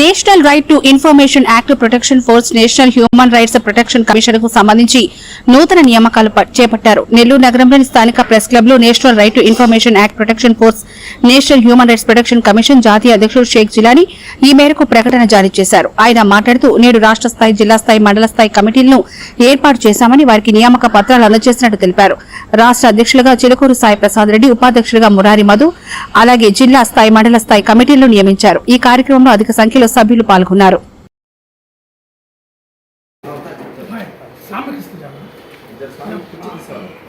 National right to information act protection force national human rights protection కమిషన్కు సంబంధించి నూతన నియామకాలు చేపట్టారు. నెల్లూరు నగరంలోని స్థానిక ప్రెస్ క్లబ్లో national right to information act protection force national human rights protection commission జాతీయ అధ్యక్షుడు షేక్ జిలానీ ఈ మేరకు ప్రకటన జారీ చేశారు. ఆయన మాట్లాడుతూ నేడు రాష్ట్ర స్థాయి జిల్లా స్థాయి మండల స్థాయి కమిటీలను ఏర్పాటు చేశామని వారికి నియామక పత్రాలు అందజేసినట్టు తెలిపారు. రాష్ట్ర అధ్యక్షులుగా చిలకూరు సాయి ప్రసాద్ రెడ్డి ఉపాధ్యక్షులుగా మురారి మధు అలాగే జిల్లా స్థాయి మండల స్థాయి కమిటీలను నియమించారు. ఈ కార్యక్రమంలో అధిక సంఖ్యలో సభ్యులు పాల్గొన్నారు.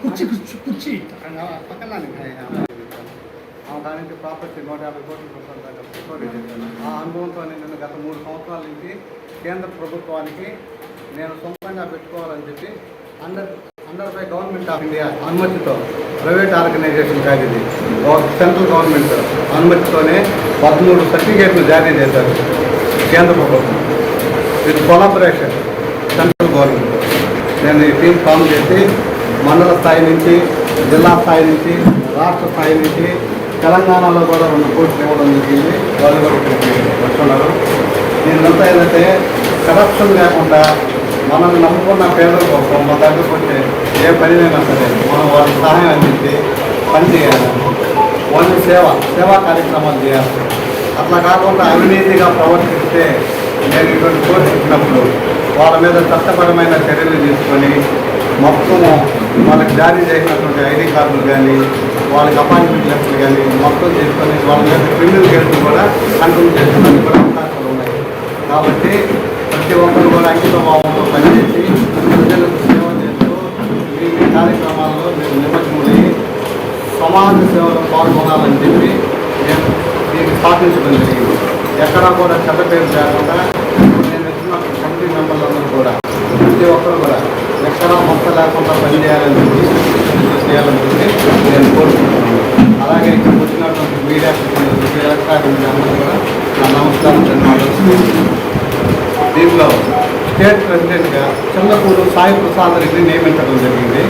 కుర్చీ దానికి ప్రాపర్టీ నూట యాభై కోట్ల ఆ అనుభవంతో నేను గత మూడు సంవత్సరాల నుంచి కేంద్ర ప్రభుత్వానికి నేను సొంతంగా పెట్టుకోవాలని చెప్పి under under by government of India అనుమతితో ప్రైవేట్ ఆర్గనైజేషన్ కాదు ఇది సెంట్రల్ గవర్నమెంట్ అనుమతితోనే పదమూడు సర్టిఫికేట్లు జారీ చేశారు. కేంద్ర ప్రభుత్వం. With collaboration central government. నేను ఈ టీం ఫామ్ చేసి మండల స్థాయి నుంచి జిల్లా స్థాయి నుంచి రాష్ట్ర స్థాయి నుంచి తెలంగాణలో కూడా రెండు కోట్లు ఇవ్వడం జరిగింది. వాళ్ళు కూడా వస్తున్నారు దీనికంతా ఏంటంటే కరప్షన్ లేకుండా మనం నమ్ముకున్న పేదల కోసం మన దగ్గరకు వచ్చే ఏ పనినైనా సరే మనం వారికి సహాయం అందించి పని చేయాలి వాళ్ళ సేవ సేవా కార్యక్రమాలు చేయాలి. అట్లా కాకుండా అవినీతిగా ప్రవర్తిస్తే నేను ఇటువంటి కోర్టు వాళ్ళ మీద చట్టపరమైన చర్యలు తీసుకొని మొత్తం వాళ్ళకి జారీ చేసినటువంటి ఐడి కార్డులు కానీ వాళ్ళకి అపాయింట్మెంట్ లెటర్లు కానీ మొత్తం తీసుకొని వాళ్ళ మీద క్రిమినల్ కేసులు కూడా కంట్రోల్ చేసుకోవడానికి కూడా అవకాశాలు ఉన్నాయి. కాబట్టి ప్రతి ఒక్కరు కూడా అంకిత భావంతో పనిచేసి ప్రజలకు సేవ చేస్తూ మీ కార్యక్రమాల్లో మీరు నిమగ్నమై సమాజ సేవలో పాల్గొనాలని చెప్పి స్థాపించడం జరిగింది ఎక్కడా కూడా చెడ్డ పేరు లేకుండా నేను ఇచ్చిన కమిటీ మెంబర్లందరూ కూడా ప్రతి ఒక్కరు కూడా ఎక్కడా మొక్క లేకుండా పనిచేయాలని చెప్పి చేయాలని చెప్పి నేను కోరుకుంటున్నాను. అలాగే ఇక్కడ వచ్చినటువంటి మీడియా ఎలక్ట్రానిక్ మీడియా అందరూ కూడా నా నమస్కారం ధన్యవాదాలు దీనిలో స్టేట్ ప్రెసిడెంట్గా చంద్రపూరు సాయి ప్రసాద్ రెడ్డి నియమించడం జరిగింది.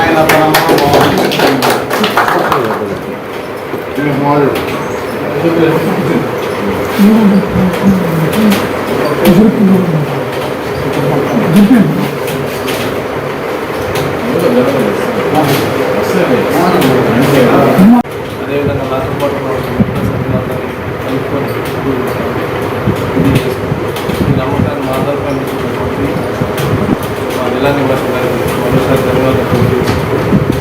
ఆయన తన అదేవిధంగా నాతో పాటు కలుపుకొని ఈ నమ్మకాన్ని మా మా జిల్లా గారికి మరోసారి ధన్యవాదాలు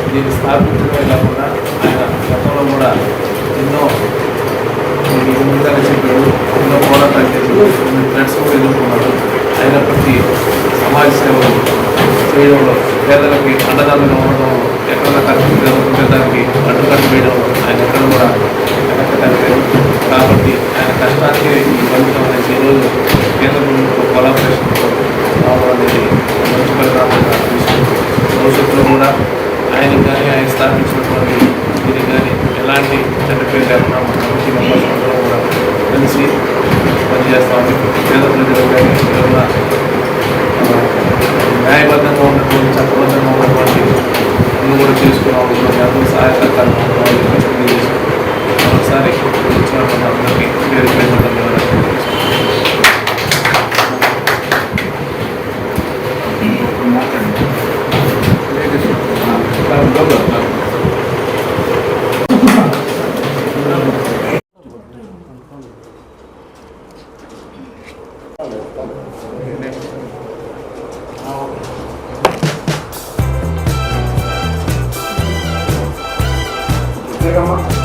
దీన్ని స్థాపించడమే కాకుండా ఆయన గతంలో కూడా ఎన్నో ఇది ముందుగానే చెప్పాడు ఎన్నో పోరాటాలు చేశాడు కొన్ని ఫ్రెండ్స్ కూడా ఎదుర్కొన్నాడు అయినప్పటికీ సమాజ సేవలు చేయడంలో పేదలకి అండదండగా ఉండడం ఎక్కడ ఖర్చు జరుగుతుంటే దానికి అడ్డుకట్టు వేయడం ఆయన ఎక్కడ కూడా వెనకలేదు కాబట్టి ఆయన కష్టానికి ఈ ఫలితం అనేసి ఈరోజు కేంద్ర ప్రభుత్వ కొలాబరేషన్తో రావడం అనేది మంచి పరిణామంగా తీసుకుంది భవిష్యత్తులో కూడా ఆయనకి కానీ ఆయన స్థాపించినటువంటి దీనికి కానీ ఎలాంటి చెడ్డ పేరు లేకుండా మన కమిటీ మెంబర్స్ అందరూ కూడా కలిసి పనిచేస్తామని పేద ప్రజలకు కానీ ఏదైనా న్యాయబద్ధంగా ఉన్నటువంటి చట్టబద్ధంగా ఉన్నటువంటి అన్ని కూడా చేసుకున్నాం అందరూ సహాయ సహకారం పొందాలని చెప్పేసి తెలియజేశాం. మరోసారి